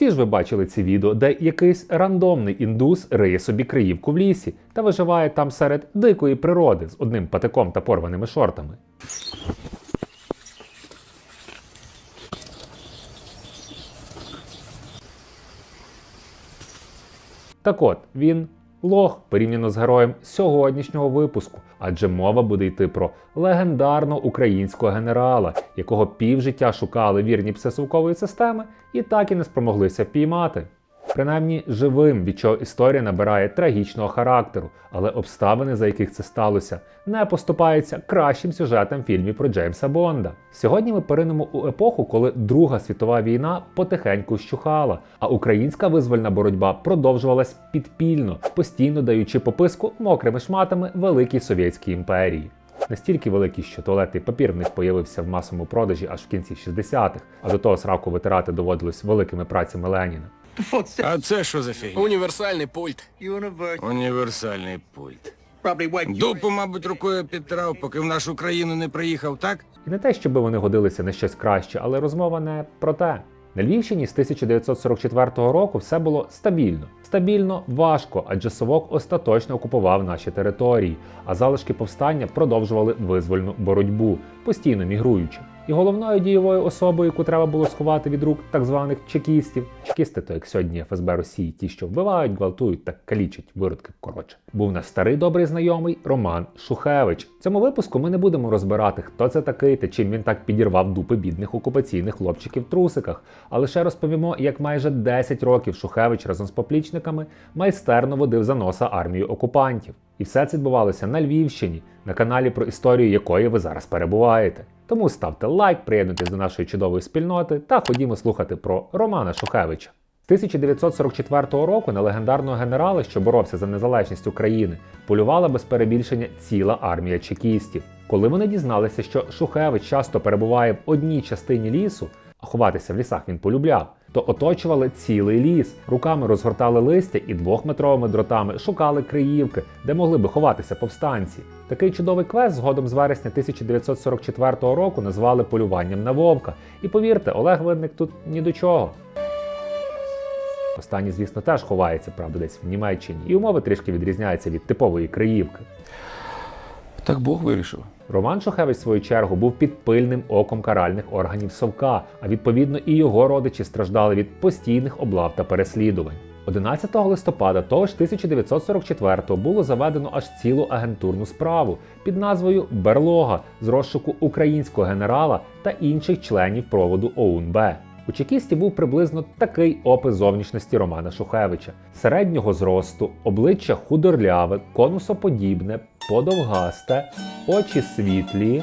Всі ж ви бачили ці відео, де якийсь рандомний індус риє собі криївку в лісі та виживає там серед дикої природи з одним патиком та порваними шортами. Так от, він лох порівняно з героєм сьогоднішнього випуску, адже мова буде йти про легендарного українського генерала, якого півжиття шукали вірні псисовкової системи і так і не спромоглися впіймати. Принаймні живим, від чого історія набирає трагічного характеру, але обставини, за яких це сталося, не поступаються кращим сюжетам фільмів про Джеймса Бонда. Сьогодні ми поринемо у епоху, коли Друга світова війна потихеньку щухала, а українська визвольна боротьба продовжувалась підпільно, постійно даючи пописку мокрими шматами великій совєтській імперії. Настільки великий, що туалетний папір в них появився в масовому продажі аж в кінці 60-х, а до того сраку витирати доводилось великими працями Леніна. А це що за фігня? Універсальний пульт. Універсальний пульт. Дупу, мабуть, рукою підтрав, поки в нашу країну не приїхав, так? І не те, щоб вони годилися на щось краще, але розмова не про те. На Львівщині з 1944 року все було стабільно. Стабільно важко, адже Совок остаточно окупував наші території, а залишки повстання продовжували визвольну боротьбу, постійно мігруючи. І головною дієвою особою, яку треба було сховати від рук так званих чекістів, чекісти, то як сьогодні ФСБ Росії, ті, що вбивають, гвалтують та калічать виродки. Коротше, був наш старий добрий знайомий Роман Шухевич. В цьому випуску ми не будемо розбирати, хто це такий та чим він так підірвав дупи бідних окупаційних хлопчиків трусиках, а лише розповімо, як майже 10 років Шухевич разом з поплічниками майстерно водив за носа армію окупантів. І все це відбувалося на Львівщині, на каналі про історію якої ви зараз перебуваєте. Тому ставте лайк, приєднуйтесь до нашої чудової спільноти та ходімо слухати про Романа Шухевича. З 1944 року на легендарного генерала, що боровся за незалежність України, полювала без перебільшення ціла армія чекістів. Коли вони дізналися, що Шухевич часто перебуває в одній частині лісу, а ховатися в лісах він полюбляв, то оточували цілий ліс, руками розгортали листя і двохметровими дротами шукали криївки, де могли би ховатися повстанці. Такий чудовий квест згодом з вересня 1944 року назвали полюванням на вовка. І повірте, Олег Винник тут ні до чого. Останній, звісно, теж ховається, правда, десь в Німеччині, і умови трішки відрізняються від типової криївки. Так Бог вирішив. Роман Шухевич, в свою чергу, був під пильним оком каральних органів Совка, а відповідно і його родичі страждали від постійних облав та переслідувань. 11 листопада того ж 1944-го було заведено аж цілу агентурну справу під назвою Берлога з розшуку українського генерала та інших членів проводу ОУНБ. У чекісті був приблизно такий опис зовнішності Романа Шухевича: середнього зросту, обличчя худорляве, конусоподібне, подовгасте, очі світлі.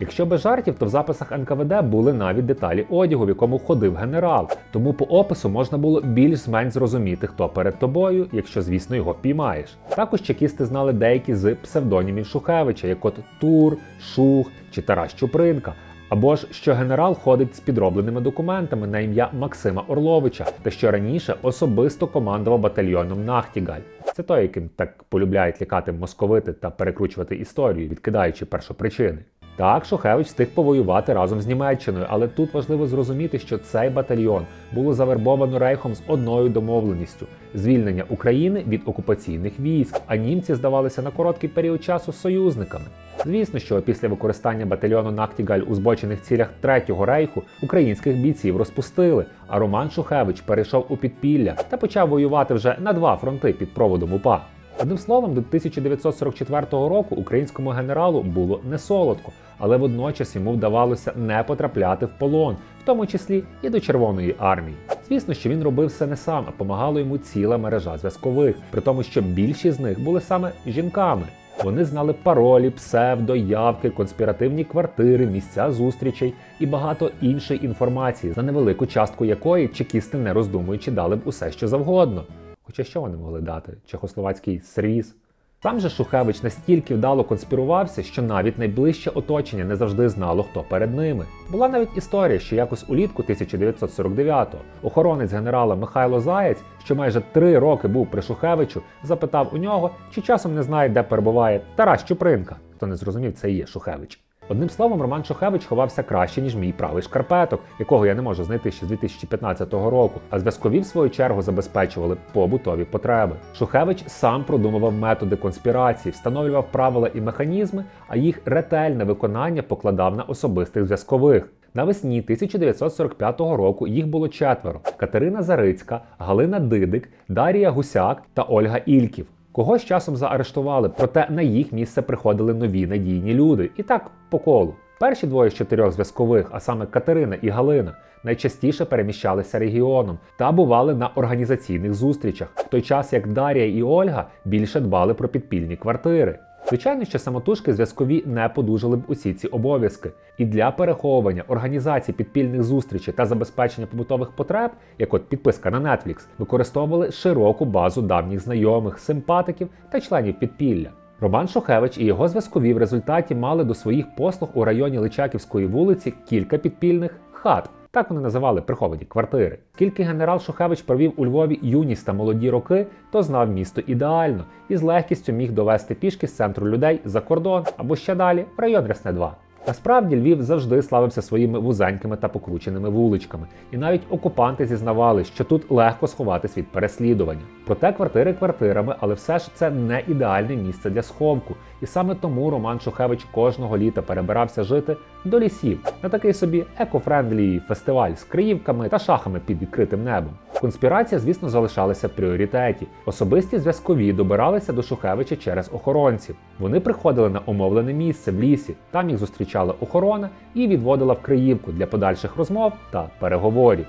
Якщо без жартів, то в записах НКВД були навіть деталі одягу, в якому ходив генерал. Тому по опису можна було більш-менш зрозуміти, хто перед тобою, якщо, звісно, його впіймаєш. Також чекісти знали деякі з псевдонімів Шухевича, як от Тур, Шух чи Тарас Чупринка. Або ж що генерал ходить з підробленими документами на ім'я Максима Орловича, та що раніше особисто командував батальйоном Нахтігаль. Це той, яким так полюбляють лякати московити та перекручувати історію, відкидаючи першопричини. Так, Шухевич встиг повоювати разом з Німеччиною, але тут важливо зрозуміти, що цей батальйон було завербовано рейхом з одною домовленістю звільнення України від окупаційних військ, а німці здавалися на короткий період часу союзниками. Звісно, що після використання батальйону Нактігаль у збочених цілях Третього рейху українських бійців розпустили, а Роман Шухевич перейшов у підпілля та почав воювати вже на два фронти під проводом УПА. Одним словом, до 1944 року українському генералу було не солодко, але водночас йому вдавалося не потрапляти в полон, в тому числі і до Червоної армії. Звісно, що він робив все не сам, а помагала йому ціла мережа зв'язкових, при тому, що більшість з них були саме жінками. Вони знали паролі, псевдо, явки, конспіративні квартири, місця зустрічей і багато іншої інформації, за невелику частку якої чекісти, не роздумуючи, дали б усе, що завгодно. Хоча що вони могли дати? Чехословацький сервіс? Сам же Шухевич настільки вдало конспірувався, що навіть найближче оточення не завжди знало, хто перед ними. Була навіть історія, що якось улітку 1949-го охоронець генерала Михайло Заєць, що майже три роки був при Шухевичу, запитав у нього, чи часом не знає, де перебуває Тарас Чупринка. Хто не зрозумів, це і є Шухевич. Одним словом, Роман Шухевич ховався краще, ніж мій правий шкарпеток, якого я не можу знайти ще з 2015 року. А зв'язкові, в свою чергу, забезпечували побутові потреби. Шухевич сам продумував методи конспірації, встановлював правила і механізми, а їх ретельне виконання покладав на особистих зв'язкових. Навесні 1945 року їх було четверо: Катерина Зарицька, Галина Дидик, Дарія Гусяк та Ольга Ільків. Кого з часом заарештували, проте на їх місце приходили нові надійні люди. І так по колу. Перші двоє з чотирьох зв'язкових, а саме Катерина і Галина, найчастіше переміщалися регіоном та бували на організаційних зустрічах, в той час як Дар'я і Ольга більше дбали про підпільні квартири. Звичайно, що самотужки зв'язкові не подужали б усі ці обов'язки. І для переховування організації підпільних зустрічей та забезпечення побутових потреб, як от підписка на Netflix, використовували широку базу давніх знайомих, симпатиків та членів підпілля. Роман Шухевич і його зв'язкові в результаті мали до своїх послуг у районі Личаківської вулиці кілька підпільних хат. Так вони називали приховані квартири. Тільки генерал Шухевич провів у Львові юність та молоді роки, то знав місто ідеально і з легкістю міг довести пішки з центру людей за кордон або ще далі в район Рясне 2. Насправді Львів завжди славився своїми вузенькими та покрученими вуличками, і навіть окупанти зізнавали, що тут легко сховатись від переслідування. Проте квартири квартирами, але все ж це не ідеальне місце для сховку. І саме тому Роман Шухевич кожного літа перебирався жити до лісів на такий собі екофрендлі фестиваль з криївками та шахами під відкритим небом. Конспірація, звісно, залишалася в пріоритеті. Особисті зв'язкові добиралися до Шухевича через охоронців. Вони приходили на умовлене місце в лісі. Там їх зустрічала охорона і відводила в Криївку для подальших розмов та переговорів.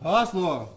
Гасло!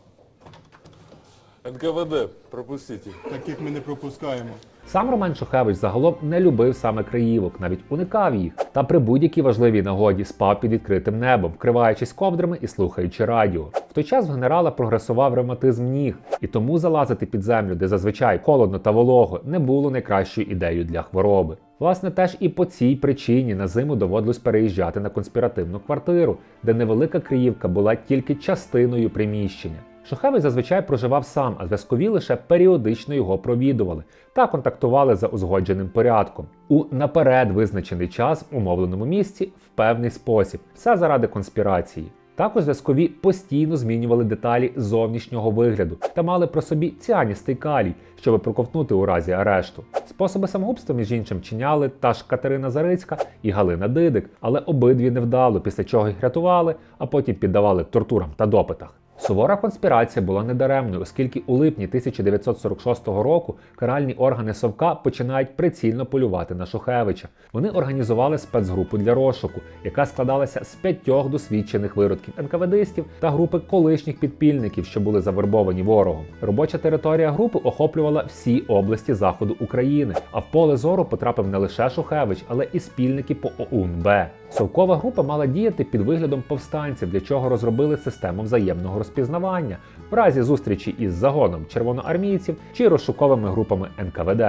НКВД, пропустите. Таких ми не пропускаємо. Сам Роман Шухевич загалом не любив саме Криївок, навіть уникав їх. Та при будь-якій важливій нагоді спав під відкритим небом, вкриваючись ковдрами і слухаючи радіо. В той час в генерала прогресував ревматизм ніг, і тому залазити під землю, де зазвичай холодно та волого, не було найкращою ідеєю для хвороби. Власне, теж і по цій причині на зиму доводилось переїжджати на конспіративну квартиру, де невелика Криївка була тільки частиною приміщення. Шухевич зазвичай проживав сам, а зв'язкові лише періодично його провідували та контактували за узгодженим порядком у наперед визначений час в умовленому місці в певний спосіб. Все заради конспірації. Також зв'язкові постійно змінювали деталі зовнішнього вигляду та мали про собі ціаністий калій, щоб проковтнути у разі арешту. Способи самогубства, між іншим, чиняли та ж Катерина Зарицька і Галина Дидик, але обидві невдало, після чого їх рятували, а потім піддавали тортурам та допитах. Сувора конспірація була недаремною, оскільки у липні 1946 року каральні органи Совка починають прицільно полювати на Шухевича. Вони організували спецгрупу для розшуку, яка складалася з п'ятьох досвідчених виродків НКВДистів та групи колишніх підпільників, що були завербовані ворогом. Робоча територія групи охоплювала всі області заходу України, а в поле зору потрапив не лише Шухевич, але і спільники по ОУН-Б. Совкова група мала діяти під виглядом повстанців, для чого розробили систему взаємного розпізнавання в разі зустрічі із загоном червоноармійців чи розшуковими групами НКВД.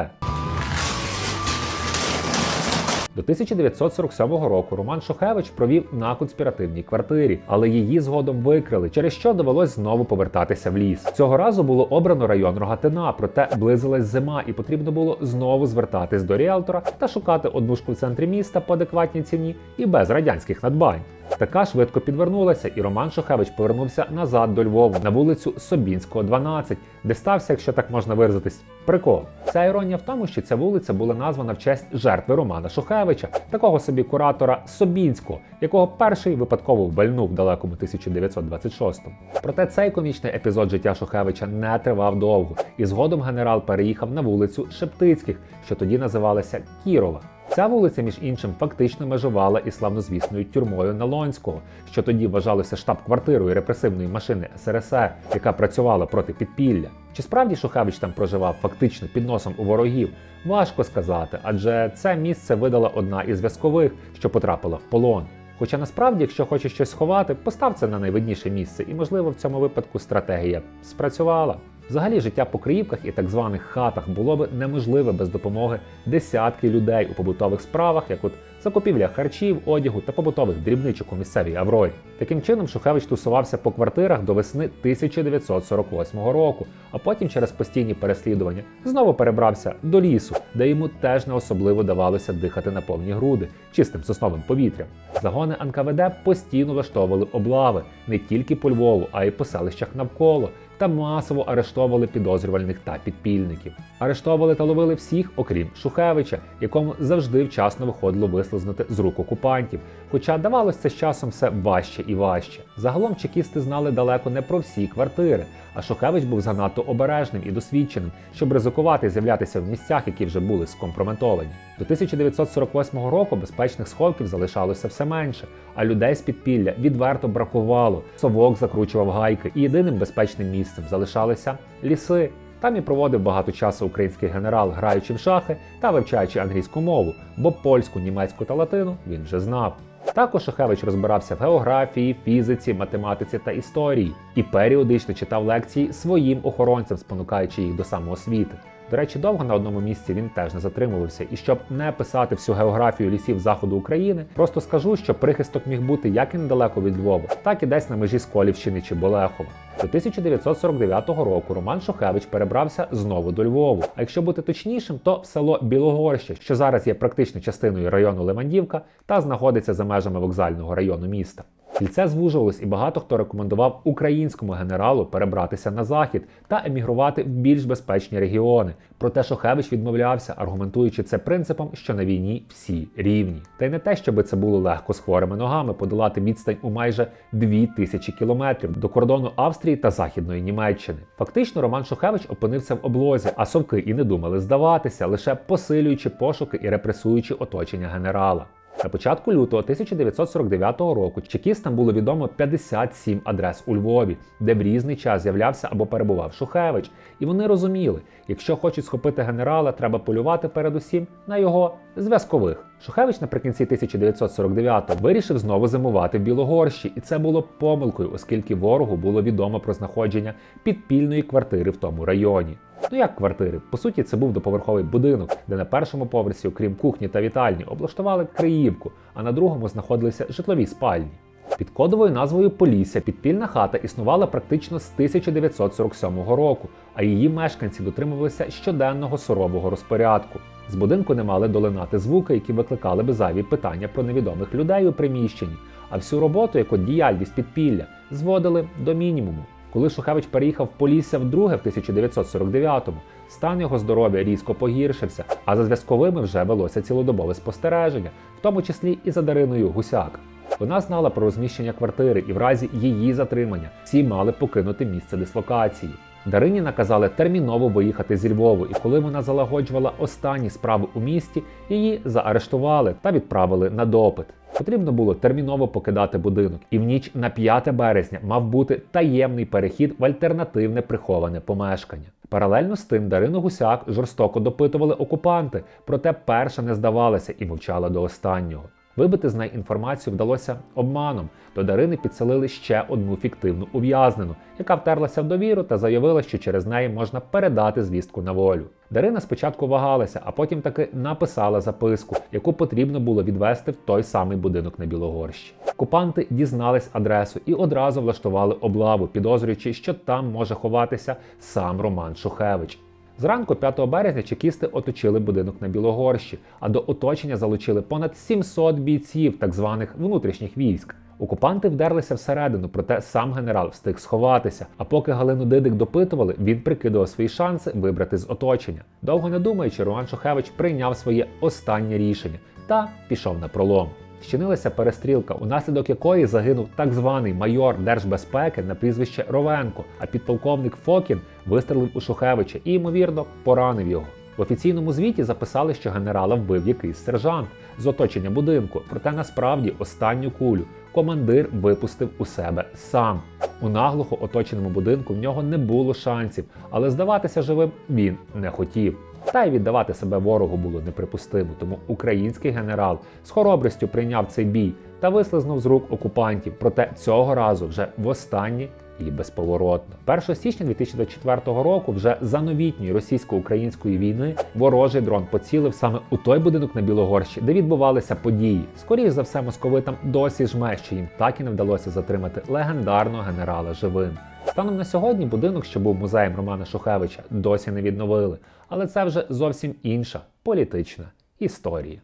До 1947 року Роман Шухевич провів на конспіративній квартирі, але її згодом викрили, через що довелось знову повертатися в ліс. Цього разу було обрано район Рогатина, проте близилась зима, і потрібно було знову звертатись до ріелтора та шукати однушку в центрі міста по адекватній ціні і без радянських надбань. Така швидко підвернулася, і Роман Шухевич повернувся назад до Львова на вулицю Собінського, 12, де стався, якщо так можна виразитись, прикол. Вся іронія в тому, що ця вулиця була названа в честь жертви Романа Шухевича, такого собі куратора Собінського, якого перший випадково вбальнув в далекому 1926-му. Проте цей комічний епізод життя Шухевича не тривав довго, і згодом генерал переїхав на вулицю Шептицьких, що тоді називалася Кірова. Ця вулиця, між іншим, фактично межувала із славнозвісною тюрмою Налонського, що тоді вважалося штаб-квартирою репресивної машини СРСР, яка працювала проти підпілля. Чи справді Шухевич там проживав фактично під носом у ворогів? Важко сказати, адже це місце видала одна із зв'язкових, що потрапила в полон. Хоча насправді, якщо хочеш щось сховати, постав це на найвидніше місце, і можливо в цьому випадку стратегія спрацювала. Взагалі, життя по Криївках і так званих хатах було б неможливе без допомоги десятки людей у побутових справах, як от закупівля харчів, одягу та побутових дрібничок у місцевій Аврорі. Таким чином, Шухевич тусувався по квартирах до весни 1948 року, а потім через постійні переслідування знову перебрався до лісу, де йому теж не особливо давалося дихати на повні груди чистим сосновим повітрям. Загони НКВД постійно влаштовували облави не тільки по Львову, а й по селищах навколо. Та масово арештовували підозрювальних та підпільників. Арештовували та ловили всіх, окрім Шухевича, якому завжди вчасно виходило вислизнути з рук окупантів. Хоча давалося це з часом все важче і важче. Загалом чекісти знали далеко не про всі квартири, а Шухевич був занадто обережним і досвідченим, щоб ризикувати з'являтися в місцях, які вже були скомпрометовані. До 1948 року безпечних сховків залишалося все менше, а людей з підпілля відверто бракувало. Совок закручував гайки, і єдиним безпечним місцем залишалися ліси. Там і проводив багато часу український генерал, граючи в шахи та вивчаючи англійську мову, бо польську, німецьку та латину він вже знав. Також Шухевич розбирався в географії, фізиці, математиці та історії і періодично читав лекції своїм охоронцям, спонукаючи їх до самоосвіти. До речі, довго на одному місці він теж не затримувався. І щоб не писати всю географію лісів заходу України, просто скажу, що прихисток міг бути як і недалеко від Львова, так і десь на межі Сколівщини чи Болехова. До 1949 року Роман Шухевич перебрався знову до Львову. А якщо бути точнішим, то в село Білогорще, що зараз є практично частиною району Левандівка та знаходиться за межами вокзального району міста. Кільце звужувалось, і багато хто рекомендував українському генералу перебратися на захід та емігрувати в більш безпечні регіони. Проте Шохевич відмовлявся, аргументуючи це принципом, що на війні всі рівні. Та й не те, щоби це було легко з хворими ногами подолати відстань у майже 2000 кілометрів до кордону Австрії та Західної Німеччини. Фактично, Роман Шухевич опинився в облозі, а совки і не думали здаватися, лише посилюючи пошуки і репресуючи оточення генерала. На початку лютого 1949 року чекістам було відомо 57 адрес у Львові, де в різний час з'являвся або перебував Шухевич. І вони розуміли, якщо хочуть схопити генерала, треба полювати передусім на його зв'язкових. Шухевич наприкінці 1949-го вирішив знову зимувати в Білогорщі, і це було помилкою, оскільки ворогу було відомо про знаходження підпільної квартири в тому районі. Ну як квартири? По суті, це був доповерховий будинок, де на першому поверсі, окрім кухні та вітальні, облаштували криївку, а на другому знаходилися житлові спальні. Під кодовою назвою Полісся підпільна хата існувала практично з 1947 року, а її мешканці дотримувалися щоденного сурового розпорядку. З будинку не мали долинати звуки, які викликали би зайві питання про невідомих людей у приміщенні, а всю роботу, як от діяльність підпілля, зводили до мінімуму. Коли Шухевич переїхав в Полісся вдруге в 1949-му, стан його здоров'я різко погіршився, а за зв'язковими вже велося цілодобове спостереження, в тому числі і за Дариною Гусяк. Вона знала про розміщення квартири і в разі її затримання всі мали покинути місце дислокації. Дарині наказали терміново виїхати зі Львову, і коли вона залагоджувала останні справи у місті, її заарештували та відправили на допит. Потрібно було терміново покидати будинок, і в ніч на 5 березня мав бути таємний перехід в альтернативне приховане помешкання. Паралельно з тим Дарину Гусяк жорстоко допитували окупанти, проте перша не здавалася і мовчала до останнього. Вибити з неї інформацію вдалося обманом. До Дарини підселили ще одну фіктивну ув'язнену, яка втерлася в довіру та заявила, що через неї можна передати звістку на волю. Дарина спочатку вагалася, а потім таки написала записку, яку потрібно було відвести в той самий будинок на Білогорщі. Окупанти дізнались адресу і одразу влаштували облаву, підозрюючи, що там може ховатися сам Роман Шухевич. Зранку 5 березня чекісти оточили будинок на Білогорщі, а до оточення залучили понад 700 бійців так званих внутрішніх військ. Окупанти вдерлися всередину, проте сам генерал встиг сховатися. А поки Галину Дидик допитували, він прикидував свої шанси вибрати з оточення. Довго не думаючи, Роман Шухевич прийняв своє останнє рішення та пішов на пролом. Щинилася перестрілка, унаслідок якої загинув так званий майор держбезпеки на прізвище Ровенко, а підполковник Фокін вистрелив у Шухевича і, ймовірно, поранив його. В офіційному звіті записали, що генерала вбив якийсь сержант з оточення будинку, проте насправді останню кулю командир випустив у себе сам. У наглухо оточеному будинку в нього не було шансів, але здаватися живим він не хотів. Та й віддавати себе ворогу було неприпустимо, тому український генерал з хоробрістю прийняв цей бій та вислизнув з рук окупантів. Проте цього разу вже востаннє і безповоротно. 1 січня 2024 року, вже за новітньої російсько-української війни, ворожий дрон поцілив саме у той будинок на Білогорщі, де відбувалися події. Скоріше за все, московитам досі жме, що їм так і не вдалося затримати легендарного генерала живим. Станом на сьогодні будинок, що був музеєм Романа Шухевича, досі не відновили, але це вже зовсім інша політична історія.